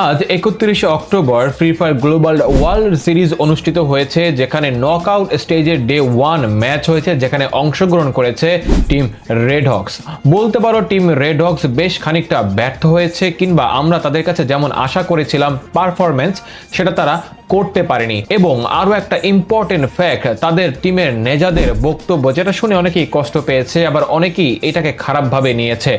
আজ একত্রিশে October Free Fire global world series অনুষ্ঠিত হয়েছে, যেখানে নক আউট স্টেজের ডে ওয়ান ম্যাচ হয়েছে, যেখানে অংশগ্রহণ করেছে টিম রেড হক্স বলতে পারো টিম রেড হক্স বেশ খানিকটা ব্যর্থ হয়েছে, কিংবা আমরা তাদের কাছে যেমন আশা করেছিলাম পারফরমেন্স সেটা তারা করতে পারেনি। এবং আরও একটা ইম্পর্টেন্ট ফ্যাক্ট তাদের টিমের নেজাদের বক্তব্য, যেটা শুনে অনেকেই কষ্ট পেয়েছে, আবার অনেকেই এটাকে খারাপভাবে নিয়েছে।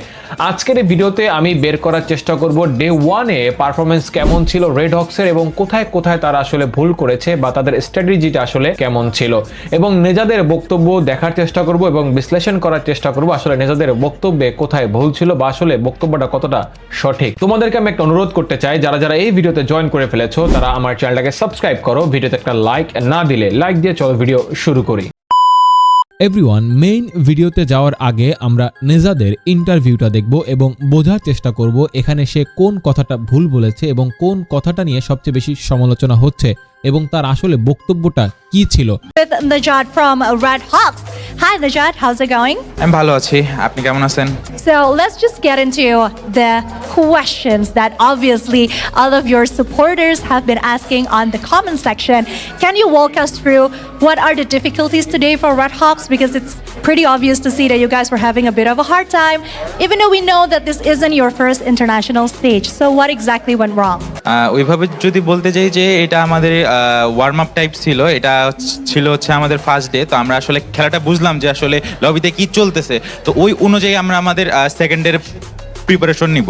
আজকের এই ভিডিওতে আমি বের করার চেষ্টা করব ডে ওয়ানে পারফরমেন্স কেমন ছিল রেড হক্সের এবং কোথায় কোথায় তারা আসলে ভুল করেছে বা তাদের স্ট্র্যাটেজিটা আসলে কেমন ছিল। এবং নেজাদের বক্তব্য দেখার চেষ্টা করব এবং বিশ্লেষণ করার চেষ্টা করব আসলে নেজাদের বক্তব্যে কোথায় ভুল ছিল বা আসলে বক্তব্যটা কতটা সঠিক। তোমাদেরকে আমি একটা অনুরোধ করতে চাই, যারা যারা এই ভিডিওতে জয়েন করে ফেলেছো, তারা আমার চ্যানেলটাকে সাবস্ক্রাইব করো, ভিডিওতে একটা লাইক না দিলে লাইক দিয়ে চলো ভিডিও শুরু করি। এভরিওয়ান মেইন ভিডিওতে যাওয়ার আগে আমরা নেজাদের ইন্টারভিউটা দেখব এবং বোঝার চেষ্টা করব এখানে সে কোন কথাটা ভুল বলেছে এবং কোন কথাটা নিয়ে সবচেয়ে বেশি সমালোচনা হচ্ছে। এবং তার আসলে বক্তব্যটা কি ছিল with Najat from Red Hawks. Hi Najat, how's it going? আমি ভালো আছি আপনি কেমন আছেন So let's just get into the questions that obviously all of your supporters have been asking on the comment section. Can you walk us through what are the difficulties today for Red Hawks? Because it's pretty obvious to see that you guys were having a bit of a hard time, even though we know that this isn't your first international stage. So what exactly went wrong? ওইভাবে যদি বলতে চাই যে এটা আমাদের warm up type ছিল এটা ছিল হচ্ছে আমাদের ফার্স্ট ডে তো আমরা আসলে খেলাটা বুঝলাম যে আসলে লবিতে কি চলতেছে তো ওই অনুযায়ী আমরা আমাদের সেকেন্ডের প্রিপারেশন নিব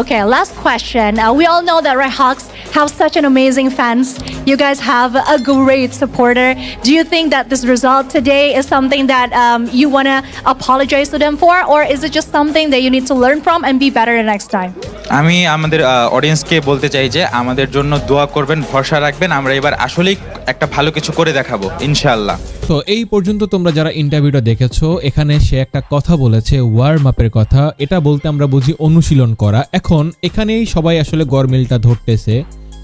okay last question. Uh, we all know Red Hawks have such an amazing fans. You guys have a great supporter. Do you think that this result today is something that um, you want to apologize to them for, or is it just something that you need to learn from and be better the next time? আমি আমাদের অডিয়েন্সকে বলতে চাই যে আমাদের জন্য দোয়া করবেন ভরসা রাখবেন আমরা এবার আসলেই একটা ভালো কিছু করে দেখাবো ইনশাআল্লাহ তো এই পর্যন্ত তোমরা যারা ইন্টারভিউটা দেখেছ এখানে সে একটা কথা বলেছে ওয়ার্ম আপের কথা এটা বলতে আমরা বুঝি অনুশীলন করা এখন এখানেই সবাই আসলে গরমিলটা ধরতেছে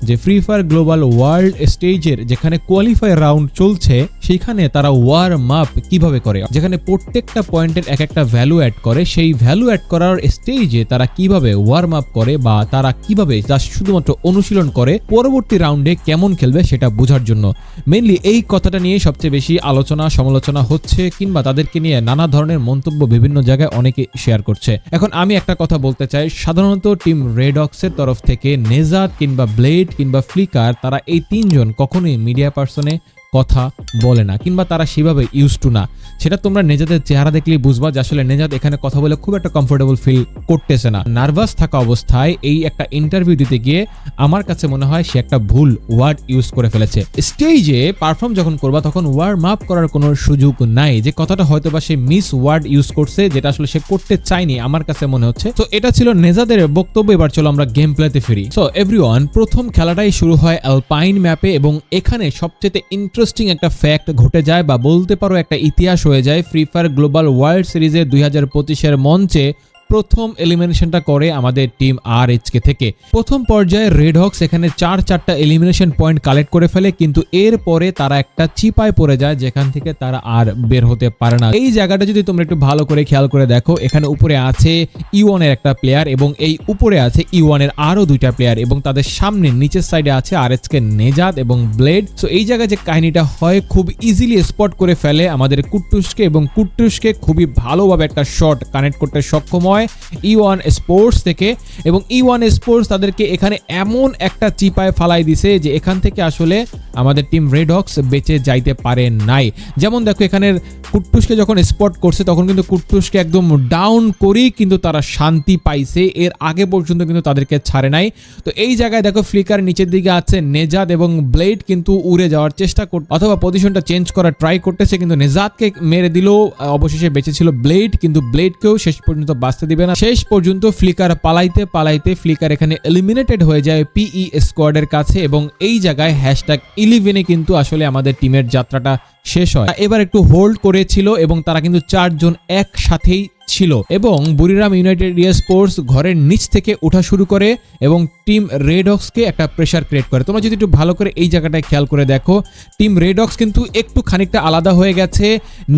যে ফ্রি ফায়ার গ্লোবাল ওয়ার্ল্ড স্টেজের যেখানে কোয়ালিফাই রাউন্ড চলছে, সেখানে তারা ওয়ার্ম আপ কীভাবে করে? যেখানে প্রত্যেকটা পয়েন্টের এক একটা ভ্যালু অ্যাড করে, সেই ভ্যালু অ্যাড করার স্টেজে তারা কীভাবে ওয়ার্ম আপ করে বা তারা কীভাবে জাস্ট শুধুমাত্র অনুশীলন করে, পরবর্তী রাউন্ডে কেমন খেলবে সেটা বোঝার জন্য। মেনলি এই কথাটা নিয়ে সবচেয়ে বেশি আলোচনা, সমালোচনা হচ্ছে কিংবা তাদেরকে নিয়ে নানা ধরনের মন্তব্য বিভিন্ন জায়গায় অনেকে শেয়ার করছে। এখন আমি একটা কথা বলতে চাই, সাধারণত টিম রেডক্সের তরফ থেকে নেজাদ কিংবা ব্লেড কিংবা ফ্লিকার তারা এই তিনজন কখনোই মিডিয়া পার্সনে কথা বলে না, কিংবা তারা সেভাবে ইউজ টু না। সেটা তোমরা নেজাদের চেহারা দেখলেই বুঝবা যে আসলে নেজাদ এখানে কথা বলে খুব একটা কমফোর্টেবল ফিল করতেছে না। নার্ভাস থাকা অবস্থায় এই একটা ইন্টারভিউ দিতে গিয়ে আমার কাছে মনে হয় সে একটা ভুল ওয়ার্ড ইউজ করে ফেলেছে। স্টেজে পারফর্ম যখন করবা তখন ওয়ার্ম আপ করার কোনো সুযোগ নাই, যে কথাটা হয়তো বা সে মিস ওয়ার্ড ইউজ করছে, যেটা আসলে সে করতে চায়নি আমার কাছে মনে হচ্ছে। তো এটা ছিল নেজাদের বক্তব্য, এবার চলো আমরা গেম প্লেতে ফিরি। সো এভরিওয়ান প্রথম খেলাটাই শুরু হয় অ্যালপাইন ম্যাপে এবং এখানে সবচেয়ে ইন্টারেস্টিং একটা ফ্যাক্ট ঘটে যায় বা বলতে পারো একটা ইতিহাস হয়ে যায় ফ্রি ফায়ার গ্লোবাল ওয়ার্ল্ড সিরিজের দুই হাজার পঁচিশের মঞ্চে প্রথম এলিমিনেশনটা করে আমাদের টিম আর এইচকে থেকে। প্রথম পর্যায়ে রেড হক্স এখানে চার চারটা এলিমিনেশন পয়েন্ট কালেক্ট করে ফেলে, কিন্তু এর পরে তারা একটা চিপায় পড়ে যায়, যেখান থেকে তারা আর বের হতে পারে না। এই জায়গাটা যদি তোমরা একটু ভালো করে খেয়াল করে দেখো, এখানে উপরে আছে ইওয়ানের একটা প্লেয়ার এবং এই উপরে আছে ইওয়ানের আরও দুইটা প্লেয়ার এবং তাদের সামনে নিচের সাইডে আছে আর এসকে নেজাদ এবং ব্লেড সো এই জায়গায় যে কাহিনীটা হয়, খুব ইজিলি স্পট করে ফেলে আমাদের কুট্টুসকে এবং কুট্টুসকে খুবই ভালোভাবে একটা শট কানেক্ট করতে সক্ষম হয়। ই ওয়ান স্পোর্টস থেকে এবং ই ওয়ান স্পোর্টস তাদেরকে এখানে এমন একটা চিপায় ফালাই দিছে যে এখান থেকে আসলে আমাদের টিম রেড হক্স বেঁচে যাইতে পারে নাই। যেমন দেখো, এখানের কুট্টুসকে যখন স্পট করছে, তখন কিন্তু কুট্টুসকে একদম ডাউন করেই কিন্তু তারা শান্তি পাইছে। এর আগে পর্যন্ত কিন্তু তাদেরকে ছাড়ে নাই। তো এই জায়গায় দেখো ফ্লিকার নিচের দিকে আছে নেজাদ এবং ব্লেড কিন্তু উড়ে যাওয়ার চেষ্টা কর অথবা পজিশনটা চেঞ্জ করার ট্রাই করতেছে, কিন্তু নেজাদকে মেরে দিল অবশেষে বেঁচে ছিল ব্লেড কিন্তু ব্লেডকেও শেষ পর্যন্ত বাঁচতে দিবে না। শেষ পর্যন্ত ফ্লিকার পালাইতে পালাইতে ফ্লিকার এখানে এলিমিনেটেড হয়ে যায় পিই স্কোয়াডের কাছে এবং এই জায়গায় হ্যাশট্যাগ ইলেভেনে কিন্তু আসলে আমাদের টিমের যাত্রাটা শেষ হয়। এবার একটু হোল্ড করেছিল এবং তারা কিন্তু চারজন একসাথেই ছিল এবং বুরিরাম ইউনাইটেড স্পোর্টস ঘরের নিচ থেকে ওঠা শুরু করে এবং টিম রেডক্সকে একটা প্রেশার ক্রিয়েট করে। তোমরা যদি একটু ভালো করে এই জায়গাটায় খেয়াল করে দেখো, টিম রেডক্স কিন্তু একটু খানিকটা আলাদা হয়ে গেছে,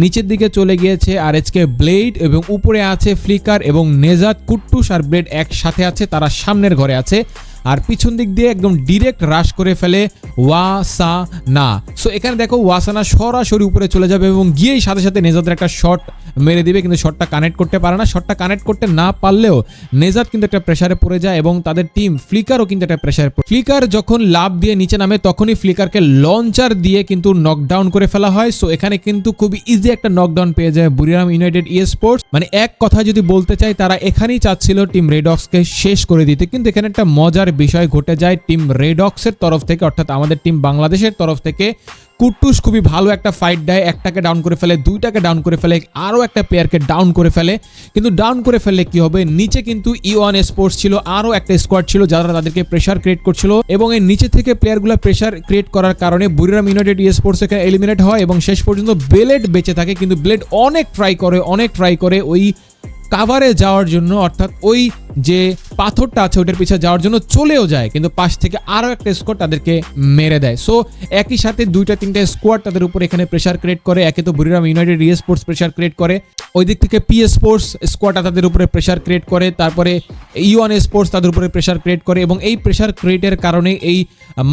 নিচের দিকে চলে গিয়েছে আর এচকে ব্লেড এবং উপরে আছে ফ্লিকার এবং নেজাত কুট্টুস আর ব্লেড একসাথে আছে, তারা সামনের ঘরে আছে আর পিছন দিক দিয়ে একদম ডিরেক্ট রাশ করে ফেলে ওয়াসা না সো এখানে দেখো, ওয়াসানা সরাসরি উপরে চলে যাবে এবং গিয়েই সাথে সাথে নেজাদের একটা শট মেরে দিবে, কিন্তু শটটা কানেক্ট করতে পারে না, শটটা কানেক্ট করতে না পারলেও নেজাদ কিন্তু একটা প্রেসারে পড়ে যায় এবং তাদের টিম ফ্লিকারও কিন্তু একটা প্রেসারে ফ্লিকার যখন লাভ দিয়ে নিচে নামে, তখনই ফ্লিকারকে লঞ্চার দিয়ে কিন্তু নকডাউন করে ফেলা হয়। সো এখানে কিন্তু খুবই ইজি একটা নকডাউন পেয়ে যায় বুড়িরাম ইউনাইটেড ই স্পোর্টস মানে এক কথা যদি বলতে চাই, তারা এখানেই চাচ্ছিল টিম রেডক্সকে শেষ করে দিতে। কিন্তু এখানে একটা মজার বিষয় ঘটে যায় টিম রেডক্সের তরফ থেকে, অর্থাৎ আমাদের টিম বাংলাদেশের তরফ থেকে। কুট্টুস খুবই ভালো একটা ফাইট দেয়। একটাকে ডাউন করে ফেলে, দুইটাকে ডাউন করে ফেলে, আরও একটা প্লেয়ারকে ডাউন করে ফেলে। কিন্তু ডাউন করে ফেললে কি হবে? নিচে কিন্তু ই ওয়ান স্পোর্টস ছিল, আরও একটা স্কোয়াড ছিল যারা তাদেরকে প্রেশার ক্রিয়েট করছিল এবং এই নিচে থেকে প্লেয়ারগুলো প্রেশার ক্রিয়েট করার কারণে বুরিরাম ইউনাইটেড ই স্পোর্টস এখানে এলিমিনেট হয় এবং শেষ পর্যন্ত ব্লেড বেঁচে থাকে। কিন্তু ব্লেড অনেক ট্রাই করে, অনেক ট্রাই করে ওই কাভারে যাওয়ার জন্য, অর্থাৎ ওই যে পাথরটা আছে ওটার পিছিয়ে যাওয়ার জন্য চলেও যায়, কিন্তু পাশ থেকে আরও একটা স্কোয়াড তাদেরকে মেরে দেয়। সো একই সাথে দুইটা, তিনটা স্কোয়াড তাদের উপর এখানে প্রেশার ক্রিয়েট করে। একে তো Buriram United e sports pressure create করে। ওই দিক থেকে পি স্পোর্টস স্কোয়াডটা তাদের উপরে প্রেশার ক্রিয়েট করে। তারপরে ইউয়ান স্পোর্টস তাদের উপরে প্রেশার ক্রিয়েট করে এবং এই প্রেশার ক্রিয়েটের কারণে এই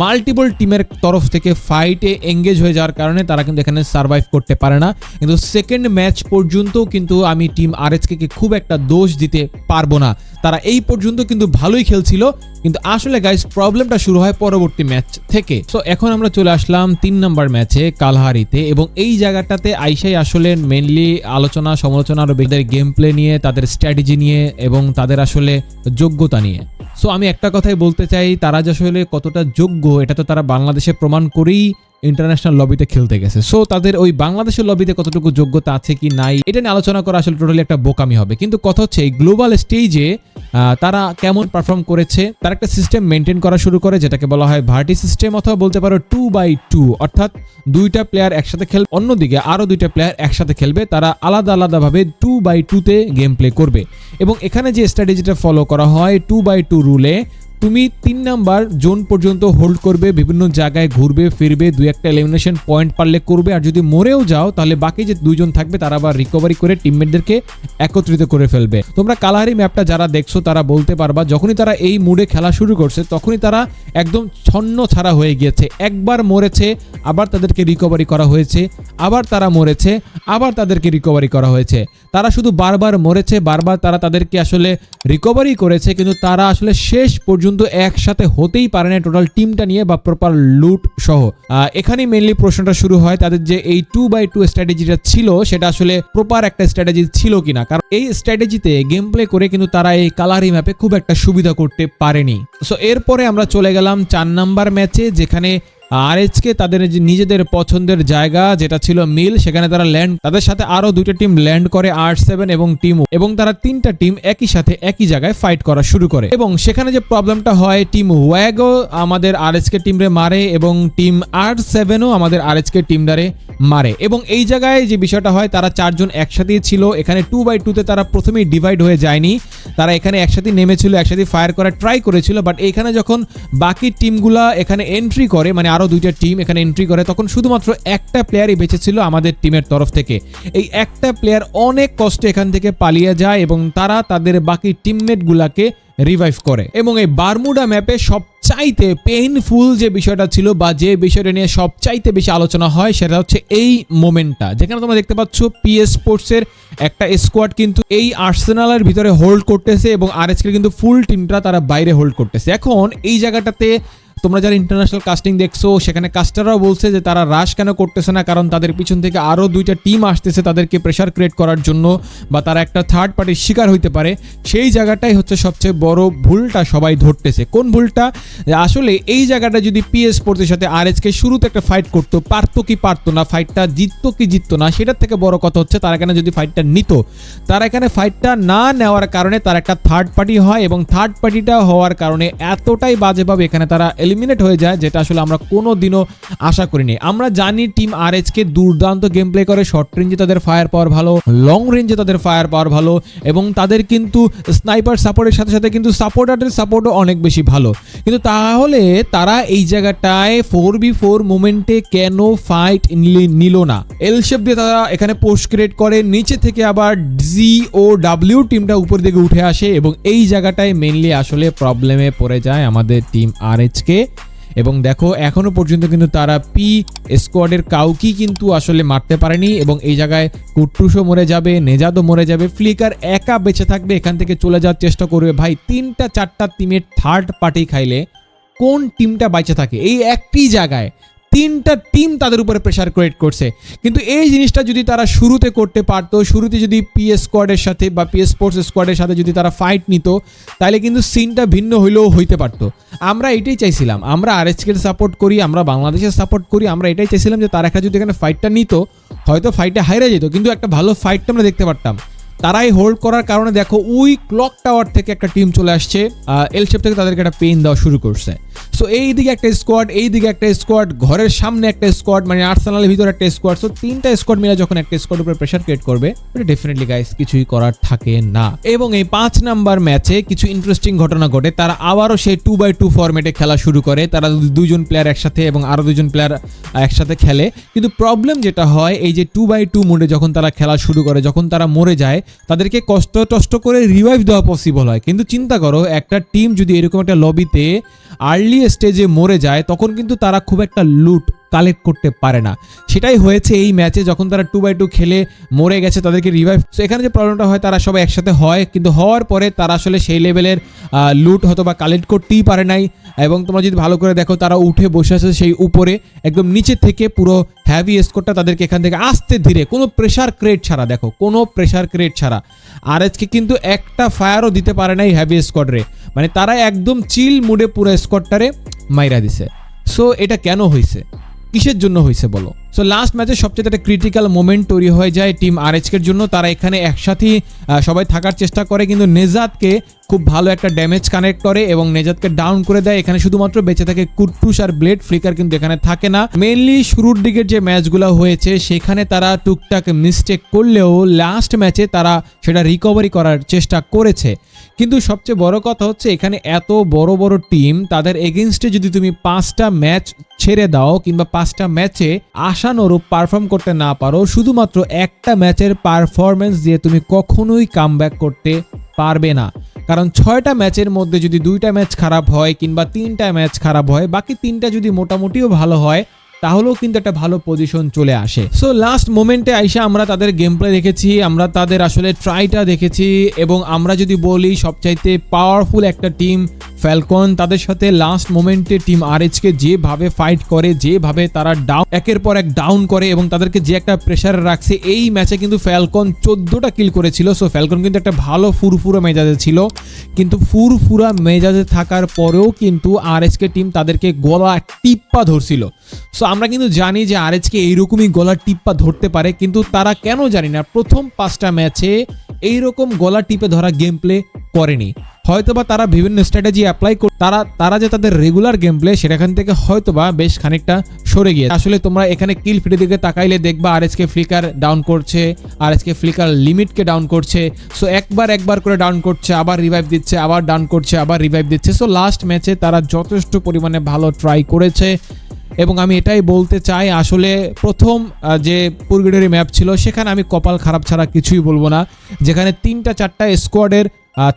মাল্টিপল টিমের তরফ থেকে ফাইটে এঙ্গেজ হয়ে যাওয়ার কারণে তারা কিন্তু এখানে সার্ভাইভ করতে পারে না। কিন্তু সেকেন্ড ম্যাচ পর্যন্ত কিন্তু আমি টিম আরএসকে খুব একটা দোষ দিতে পারব না। তারা এই পর্যন্ত কিন্তু ভালোই খেলছিল। কিন্তু আসলে গাইস প্রবলেমটা শুরু হয় পরবর্তী ম্যাচ থেকে। সো এখন আমরা চলে আসলাম তিন নাম্বার ম্যাচে কালহারিতে। এবং এই জায়গাটাতে আইসাই আসলে মেনলি আলোচনা, সমালোচনা আরও বেশি। গেম প্লে নিয়ে, তাদের স্ট্র্যাটেজি নিয়ে এবং তাদের আসলে যোগ্যতা নিয়ে। সো আমি একটা কথাই বলতে চাই, তারা যে আসলে কতটা যোগ্য, এটা তো তারা বাংলাদেশে প্রমাণ করেই ইন্টারন্যাশনাল লবিতে খেলতে গেছে। সো তাদের ওই বাংলাদেশের লবিতে কতটুকু যোগ্যতা আছে কি নাই, এটা নিয়ে আলোচনা করা আসলে টোটালি একটা বোকামি হবে। কিন্তু কথা হচ্ছে, এই গ্লোবাল স্টেজে তারা কেমন পারফর্ম করেছে, তার একটা সিস্টেম মেনটেন করা শুরু করে, যেটাকে বলা হয় ভার্টি সিস্টেম অথবা বলতে পারো টু বাই টু অর্থাৎ দুইটা প্লেয়ার একসাথে খেলবে অন্যদিকে আরও দুইটা প্লেয়ার একসাথে খেলবে, তারা আলাদা আলাদাভাবে টু বাই টুতে গেম প্লে করবে। এবং এখানে যে স্ট্র্যাটেজিটা ফলো করা হয় টু বাই টু রুলে তুমি তিন নাম্বার জোন পর্যন্ত হোল্ড করবে, বিভিন্ন জায়গায় ঘুরবে, ফিরবে, দুই একটা এলিমিনেশন পয়েন্ট পারলে করবে, আর যদি মরেও যাও, তাহলে বাকি যে দুইজন থাকবে, তারা আবার রিকভারি করে টিমমেটদেরকে একত্রিত করে ফেলবে। তোমরা কালাহারি ম্যাপটা যারা দেখছ, তারা বলতে পারবা, যখনই তারা এই মুডে খেলা শুরু করছে, তখনই তারা একদম ছন্ন ছাড়া হয়ে গিয়েছে। একবার মরেছে, আবার তাদেরকে রিকভারি করা হয়েছে, আবার তারা মরেছে, আবার তাদেরকে রিকভারি করা হয়েছে। তারা শুধু বারবার মরেছে, বারবার তারা তাদেরকে আসলে রিকভারি করেছে, কিন্তু তারা আসলে শেষ পর্যন্ত একসাথে হতেই পারে না টোটাল টিমটা নিয়ে বা প্রপার লুট সহ। এখানেই মেনলি প্রশ্নটা শুরু হয় তাদের যে এই টু বাই টু স্ট্র্যাটেজিটা ছিল, সেটা আসলে প্রপার একটা স্ট্র্যাটেজি ছিল কিনা। কারণ এই স্ট্র্যাটেজিতে গেম প্লে করে কিন্তু তারা এই কালারি ম্যাপে খুব একটা সুবিধা করতে পারেনি। সো এরপরে আমরা চলে গেলাম চার নাম্বার ম্যাচে যেখানে আরএচকে তাদের নিজেদের পছন্দের জায়গা যেটা ছিল মিল, সেখানে তারা ল্যান্ড তাদের সাথে আরও দুইটা টিম ল্যান্ড করে আর সেভেন এবং টিম এবং তারা তিনটা টিম একই সাথে একই জায়গায় ফাইট করা শুরু করে। এবং সেখানে যে প্রবলেমটা হয় টিম ওয়াগো আমাদের আরএচকে টিমরে মারে এবং টিম আর সেভেনও আমাদের আরএচকে টিমদারে মারে। এবং এই জায়গায় যে বিষয়টা হয়, তারা চারজন একসাথেই ছিল। এখানে টু বাই টুতে তারা প্রথমেই ডিভাইড হয়ে যায়নি। তারা এখানে একসাথে নেমেছিল একসাথে ফায়ার করার ট্রাই করেছিল বাট এখানে যখন বাকি টিমগুলা এখানে এন্ট্রি করে মানে আরও দুইটা টিম এখানে এন্ট্রি করে, তখন শুধুমাত্র একটা প্লেয়ারই বেঁচেছিল আমাদের টিমের তরফ থেকে। এই একটা প্লেয়ার অনেক কষ্টে এখান থেকে পালিয়ে যায় এবং তারা তাদের বাকি টিমমেটগুলাকে রিভাইভ করে। এবং এই বারমুডা ম্যাপে সবচাইতে পেইনফুল যে বিষয়টা ছিল বা যে বিষয়টা নিয়ে সবচাইতে বেশি আলোচনা হয়, সেটা হচ্ছে এই মোমেন্টটা যেখানে তোমরা দেখতে পাচ্ছ পিএস স্পোর্টসের একটা স্কোয়াড কিন্তু এই আর্সেনালের ভিতরে হোল্ড করতেছে এবং আরএসকে কিন্তু ফুল টিমটা তারা বাইরে হোল্ড করতেছে। এখন এই জায়গাটাতে তোমরা যারা ইন্টারন্যাশনাল কাস্টিং দেখছ, সেখানে কাস্টাররাও বলছে যে তারা রাশ কেন করতেছে না, কারণ তাদের পিছন থেকে আরও দুইটা টিম আসতেছে তাদেরকে প্রেশার ক্রিয়েট করার জন্য বা তারা একটা থার্ড পার্টির শিকার হইতে পারে। সেই জায়গাটাই হচ্ছে সবচেয়ে বড় ভুলটা সবাই ধরতেছে। কোন ভুলটা? আসলে এই জায়গাটা যদি পিএস স্পোর্টসের সাথে আর কে শুরুতে একটা ফাইট করতো, পারতো কি পারতো না ফাইটটা জিততো কি জিততো না, সেটার থেকে বড় কথা হচ্ছে তারা এখানে যদি ফাইটটা নিত? তারা এখানে ফাইটটা না নেওয়ার কারণে তার একটা থার্ড পার্টি হয় এবং থার্ড পার্টিটা হওয়ার কারণে এতটাই বাজেভাবে এখানে তারা এলিমিনেট হয়ে যায়, যেটা আসলে আমরা কোনো দিনও আশা করিনি। আমরা জানি টিম আর কে দুর্দান্ত গেম প্লে করে শর্ট রেঞ্জে তাদের ফায়ার পাওয়ার ভালো লং রেঞ্জে তাদের ফায়ার পাওয়ার ভালো, এবং তাদের কিন্তু স্নাইপার সাপোর্টের সাথে সাথে কিন্তু সাপোর্টারের সাপোর্টও অনেক বেশি ভালো। কিন্তু তাহলে তারা এই জায়গাটায় ফোর বি ফোর মোমেন্টে কেন ফাইট নিল না? এল শেপ দিয়ে তারা এখানে পোস্ট ক্রিয়েট করে, নিচে থেকে আবার জি ও ডাব্লিউ টিমটা উপর দিকে উঠে আসে, এবং এই জায়গাটায় মেনলি আসলে প্রবলেমে পড়ে যায় আমাদের টিম আর কে এবং দেখো, এখনও পর্যন্ত কিন্তু তারা পি স্কোয়াডের কাউকেই কিন্তু আসলে মারতে পারেনি এবং এই জায়গায় কুট্টুসও মরে যাবে, নেজাদও মরে যাবে, ফ্লিকার একা বেঁচে থাকবে, এখান থেকে চলে যাওয়ার চেষ্টা করবে। ভাই, তিনটা, চারটা টিমের থার্ড পার্টি খাইলে কোন টিমটা বেঁচে থাকে? এই একটি জায়গায় তিনটা টিম তাদের উপরে প্রেশার ক্রিয়েট করছে। কিন্তু এই জিনিসটা যদি তারা শুরুতে করতে পারতো, শুরুতে যদি পিএস স্কোয়াডের সাথে বা পিএস স্পোর্টস স্কোয়াডের সাথে যদি তারা ফাইট নিত, তাহলে কিন্তু সিনটা ভিন্ন হইলেও হইতে পারতো। আমরা এটাই চাইছিলাম। আমরা আর এসকে সাপোর্ট করি, আমরা বাংলাদেশের সাপোর্ট করি, আমরা এটাই চাইছিলাম যে তারা একটা যদি এখানে ফাইটটা নিত, হয়তো ফাইটে হাইরা যেত, কিন্তু একটা ভালো ফাইটটা আমরা দেখতে পারতাম। তারাই হোল্ড করার কারণে দেখো ওই ক্লক টাওয়ার থেকে একটা টিম চলে আসছে এল শেপ থেকে তাদেরকে একটা পেন দেওয়া শুরু করছে। সো এই দিকে একটা স্কোয়াড এই দিকে একটা স্কোয়াড ঘরের সামনে একটা স্কোয়াড মানে আর্সেনালের ভিতরে একটা স্কোয়াড সো তিনটা স্কোয়াড মিলে যখন একটা স্কোয়াড উপরে প্রেশার ক্রিয়েট করবে এটা ডেফিনেটলি গাইস কিছুই করার থাকে না। এবং এই পাঁচ নাম্বার ম্যাচে কিছু ইন্টারেস্টিং ঘটনা ঘটে। তারা আবারও সেই টু বাই টু ফরম্যাটে খেলা শুরু করে। তারা দুজন প্লেয়ার একসাথে এবং আরও দুজন প্লেয়ার একসাথে খেলে। কিন্তু প্রবলেম যেটা হয়, এই যে টু বাই টু মোডে যখন তারা খেলা শুরু করে, যখন তারা মরে যায় তাদেরকে কষ্ট টষ্ট করে রিভাইভ দেওয়া পসিবল হয়। কিন্তু চিন্তা করো, একটা টিম যদি এরকম একটা লবিতে আর্লি স্টেজে মরে যায়, তখন কিন্তু তারা খুব একটা লুট কালেক্ট করতে পারে না। সেটাই হয়েছে এই ম্যাচে যখন তারা টু বাই টু খেলে মরে গেছে তাদেরকে রিভাইভ তো এখানে যে প্রবলেমটা হয়, তারা সবাই একসাথে হয়, কিন্তু হওয়ার পরে তারা আসলে সেই লেভেলের লুট হয়তো বা কালেক্ট করতেই পারে নাই। এবং তোমরা যদি ভালো করে দেখো, তারা উঠে বসে আছে সেই উপরে, একদম নিচে থেকে পুরো হ্যাভি স্কোরটা তাদেরকে এখান থেকে আসতে ধীরে, কোনো প্রেশার ক্রিয়েট ছাড়া, দেখো, কোনো প্রেশার ক্রিয়েট ছাড়া। আর আজকে কিন্তু একটা ফায়ারও দিতে পারে নাই হ্যাভি স্কোয়াডরে মানে তারা একদম চিল মুডে পুরো স্কোয়াডটারে মাইরা দিছে। সো এটা কেন হয়েছে কিসের জন্য হয়েছে বলো? সো লাস্ট ম্যাচে সবচেয়ে একটা ক্রিটিক্যাল মোমেন্ট তৈরি হয়ে যায় টিম আর এর জন্য। তারা এখানে একসাথেই সবাই থাকার চেষ্টা করে, কিন্তু নেজাদকে খুব ভালো একটা ড্যামেজ কানেক্ট করে এবং নেজাদকে ডাউন করে দেয়। এখানে শুধুমাত্র বেঁচে থাকে কুট্টুস আর ব্লেড, ফ্লিকার কিন্তু এখানে থাকে না। মেনলি শুরুর দিকের যে ম্যাচগুলো হয়েছে, সেখানে তারা টুকটাক মিস্টেক করলেও লাস্ট ম্যাচে তারা সেটা রিকভারি করার চেষ্টা করেছে। কিন্তু সবচেয়ে বড় কথা হচ্ছে এখানে এত বড় বড় টিম তাদের এগেনস্টে যদি তুমি পাঁচটা ম্যাচ ছেড়ে দাও কিংবা পাঁচটা ম্যাচে আশানুরূপ পারফর্ম করতে না পারো, শুধুমাত্র একটা ম্যাচের পারফরমেন্স দিয়ে তুমি কখনোই কাম করতে পারবে না। কারণ ছয়টা ম্যাচের মধ্যে যদি দুইটা ম্যাচ খারাপ হয় কিংবা তিনটা ম্যাচ খারাপ হয়, বাকি তিনটা যদি মোটামুটিও ভালো হয় তাহলেও কিন্তু একটা ভালো পজিশন চলে আসে। সো লাস্ট মোমেন্টে আইসা আমরা তাদের গেম প্লে দেখেছি, আমরা তাদের আসলে ট্রাইটা দেখেছি এবং আমরা যদি বলি সবচাইতে পাওয়ারফুল একটা টিম ফ্যালকন তাদের সাথে লাস্ট মোমেন্টে টিম আর কে যেভাবে ফাইট করে, যেভাবে তারা ডাউন একের পর এক ডাউন করে এবং তাদেরকে যে একটা প্রেশারে রাখছে, এই ম্যাচে কিন্তু ফ্যালকন চোদ্দোটা কিল করেছিল। সো ফ্যালকন কিন্তু একটা ভালো ফুরফুরা মেজাজে ছিল। কিন্তু ফুরফুরা মেজাজে থাকার পরেও কিন্তু আর কে টিম তাদেরকে গলা টিপ্পা ধরছিল। সো আমরা কিন্তু জানি যে আর কে এইরকমই গলার টিপ্পা ধরতে পারে, কিন্তু তারা কেন জানি না, প্রথম পাঁচটা ম্যাচে এইরকম গলা টিপে ধরা গেম প্লে করেনি। হয়তোবা তারা বিভিন্ন স্ট্র্যাটেজি অ্যাপ্লাই করে তারা তারা যে তাদের রেগুলার গেম প্লে সেখান থেকে হয়তোবা বেশ খানিকটা সরে গিয়ে আসলে তোমরা এখানে কিল ফিটে দিকে তাকাইলে দেখবা আর এসকে ফ্লিকার ডাউন করছে আর এসকে ফ্লিকার লিমিটকে ডাউন করছে। সো একবার একবার করে ডাউন করছে, আবার রিভাইভ দিচ্ছে, আবার ডাউন করছে, আবার রিভাইভ দিচ্ছে। সো লাস্ট ম্যাচে তারা যথেষ্ট পরিমাণে ভালো ট্রাই করেছে। এবং আমি এটাই বলতে চাই, আসলে প্রথম যে পুরগিডারি ম্যাপ ছিল, সেখানে আমি কপাল খারাপ ছাড়া কিছুই বলব না। যেখানে তিনটা, চারটা স্কোয়াডের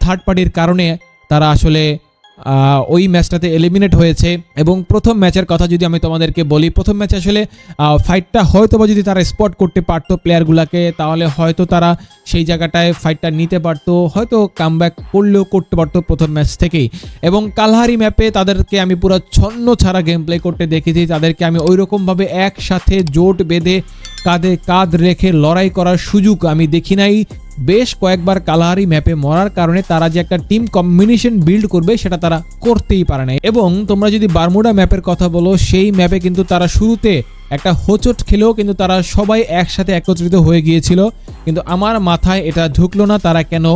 থার্ড পার্টির কারণে তারা আসলে ওই ম্যাচটাতে এলিমিনেট হয়েছে। এবং প্রথম ম্যাচের কথা যদি আমি তোমাদেরকে বলি, প্রথম ম্যাচে আসলে ফাইটটা হয়তো বা যদি তারা স্পট করতে পারতো প্লেয়ারগুলোকে তাহলে হয়তো তারা সেই জায়গাটায় ফাইটটা নিতে পারতো। হয়তো কাম ব্যাক করলেও করতে পারতো প্রথম ম্যাচ থেকেই। এবং কালহারি ম্যাপে তাদেরকে আমি পুরো ছন্ন ছাড়া গেম প্লে করতে দেখেছি। তাদেরকে আমি ওই রকমভাবে একসাথে জোট বেঁধে কাঁধে কাঁধ রেখে লড়াই করার সুযোগ আমি দেখি নাই। বেশ কয়েকবার কালাহারি ম্যাপে মরার কারণে তারা যে একটা টিম কম্বিনেশন বিল্ড করবে, সেটা তারা করতেই পারে না এবং তোমরা যদি বারমুডা ম্যাপের কথা বলো, সেই ম্যাপে কিন্তু তারা শুরুতে একটা হোচট খেলেও কিন্তু তারা সবাই একসাথে একত্রিত হয়ে গিয়েছিল। কিন্তু আমার মাথায় এটা ঢুকলো না, তারা কেন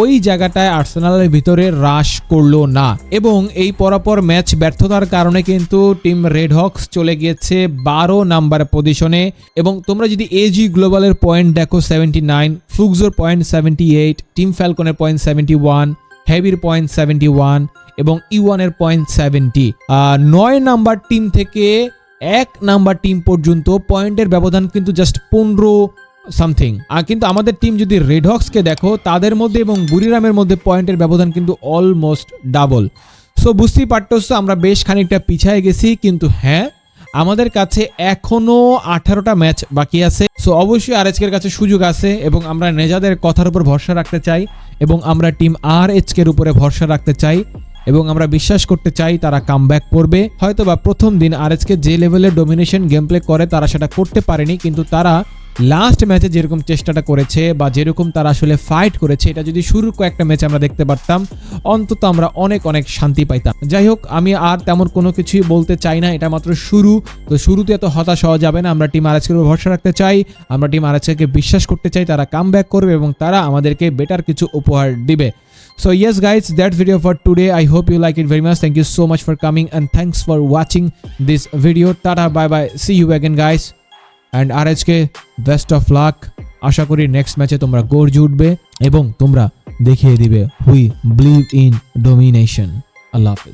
ওই জায়গাটায় আর্সেনালের ভিতরে হ্রাস করল না। এবং এই পরাপর ম্যাচ ব্যর্থতার কারণে কিন্তু টিম রেড চলে গিয়েছে বারো নাম্বার পজিশনে। এবং তোমরা যদি এজি গ্লোবালের পয়েন্ট দেখো সেভেন্টি নাইন ফুকজোর পয়েন্ট সেভেন্টি এইট টিম ফ্যালকনের পয়েন্ট সেভেন্টি ওয়ান হেভির পয়েন্ট সেভেন্টি ওয়ান এবং ইওয়ানের পয়েন্ট সেভেন্টি নয় নাম্বার টিম থেকে এক নাম্বার টিম পর্যন্ত পয়েন্টের ব্যবধান কিন্তু জাস্ট পনেরো সামথিং আর কিন্তু আমাদের টিম যদি রেড হক্সকে দেখো, তাদের মধ্যে এবং বুড়িরামের মধ্যে পয়েন্টের ব্যবধান কিন্তু অলমোস্ট ডাবল সো বুঝতেই পারতেছ, আমরা বেশ খানিকটা পিছায় গেছি, কিন্তু হ্যাঁ আমাদের কাছে এখনও আঠারোটা ম্যাচ বাকি আছে। সো অবশ্যই আর এর কাছে সুযোগ আছে এবং আমরা নেজাদের কথার উপর ভরসা রাখতে চাই এবং আমরা টিম আর এর উপরে ভরসা রাখতে চাই। এবং আমরা বিশ্বাস করতে চাই তারা কাম ব্যাক করবে। হয়তো বা প্রথম দিন আর যে লেভেলের ডোমিনেশন গেম প্লে করে, তারা সেটা করতে পারেনি, কিন্তু তারা লাস্ট ম্যাচে যেরকম চেষ্টাটা করেছে বা যেরকম তারা আসলে ফাইট করেছে, এটা যদি শুরুর কয়েকটা ম্যাচ আমরা দেখতে পারতাম, অন্তত আমরা অনেক অনেক শান্তি পাইতাম। যাই হোক, আমি আর তেমন কোনো কিছুই বলতে চাই না, এটা মাত্র শুরু। তো শুরুতে এত হতাশ হওয়া যাবে না, আমরা টিম আরএচকে ভরসা রাখতে চাই, আমরা টিম আরএচকে বিশ্বাস করতে চাই, তারা কাম করবে এবং তারা আমাদেরকে বেটার কিছু উপহার দিবে। So yes guys that video for today I hope you like it very much thank you so much for coming and thanks for watching this video tata bye bye see you again guys and আর আজকে best of luck আশা করি next ম্যাচে তোমরা গর্জে উঠবে এবং তোমরা দেখিয়ে দিবে হুই বিলিভ ইন ডোমিনেশন আল্লাহ হাফিজ